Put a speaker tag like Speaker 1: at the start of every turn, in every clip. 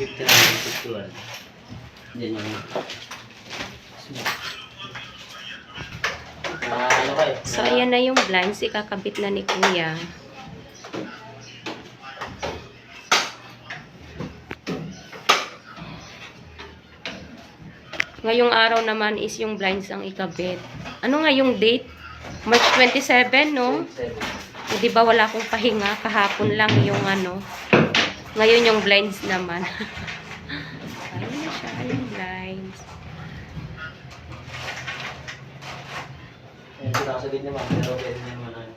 Speaker 1: 50 lang yung 51. Yan yung... Ah, ano?
Speaker 2: So, ayan na yung blinds. Ikakabit na ni Kuya. Ngayong araw naman is yung blinds ang ikabit. Ano nga yung date? March 27, no?
Speaker 1: 27.
Speaker 2: Di ba wala akong pahinga? Kahapon lang yung ano. Ngayon yung blinds naman. Ayun na siya, yung blinds.
Speaker 1: Ayan, sinasabihin naman, pero pwede naman.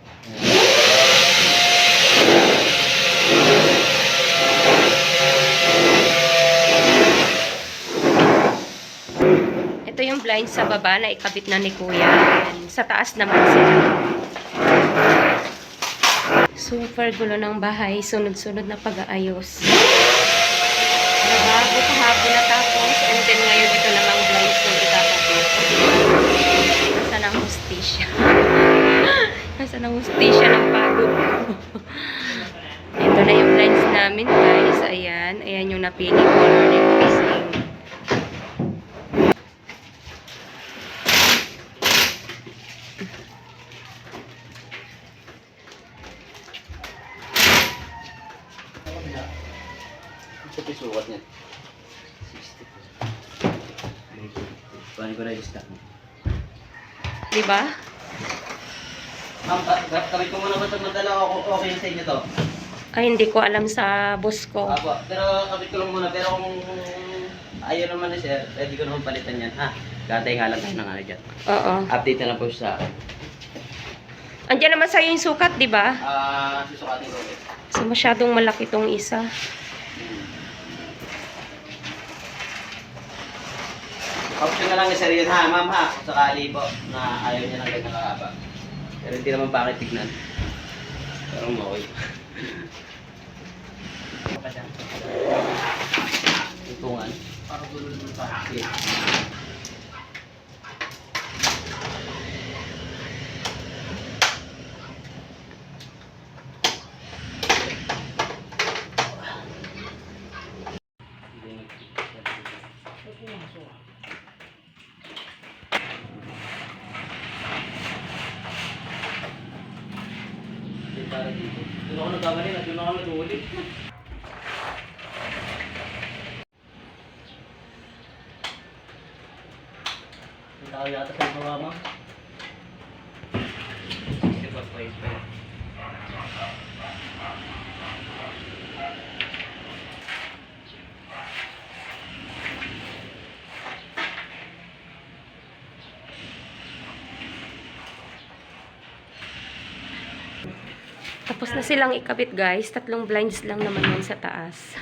Speaker 2: Ito yung blinds sa baba na ikabit na ni Kuya. Ayan. Sa taas naman sila. Super gulo ng bahay. Sunod-sunod na pag-aayos. Nabago kahapon na tapos. And then ngayon ito namang blinds yung ikakabit. Nasa ng hustisya. Nasa ng hustisya ng pagod ko. ito na yung blinds namin guys. Ayan. Ayan yung napili color ni
Speaker 1: Ito yung sukat niya. 60. Paano ko na-discount mo?
Speaker 2: Diba?
Speaker 1: Ma'am, ka- ka- kabit ko muna ba ito madala ako okay sa inyo to?
Speaker 2: Ay, hindi ko alam sa boss ko.
Speaker 1: Apo, pero kabit ko lang muna. Pero kung ayaw naman ni sir, pwede ko naman palitan yan. Ha? Gatay nga lang tayo ng ano dyan.
Speaker 2: Oo.
Speaker 1: Update na lang po sa akin.
Speaker 2: Andiyan naman sa'yo yung sukat, di ba?
Speaker 1: Ah, susukatin ko ulit.
Speaker 2: So, masyadong malaki tong isa.
Speaker 1: Option na lang ni sir yun ha, ma'am ha. Kung sakali po na ayaw niya ng ganyan kakaba. Pero hindi naman bakit tignan. Pero okay. Itungan. Para tulad mo pa. Sige. Doon ako nagkamali, doon ako nag-ulit. Ang tao yata sa mga ma'am. Sige ba, price pa yun.
Speaker 2: Tapos na silang ikabit, guys. Tatlong blinds lang naman yan sa taas.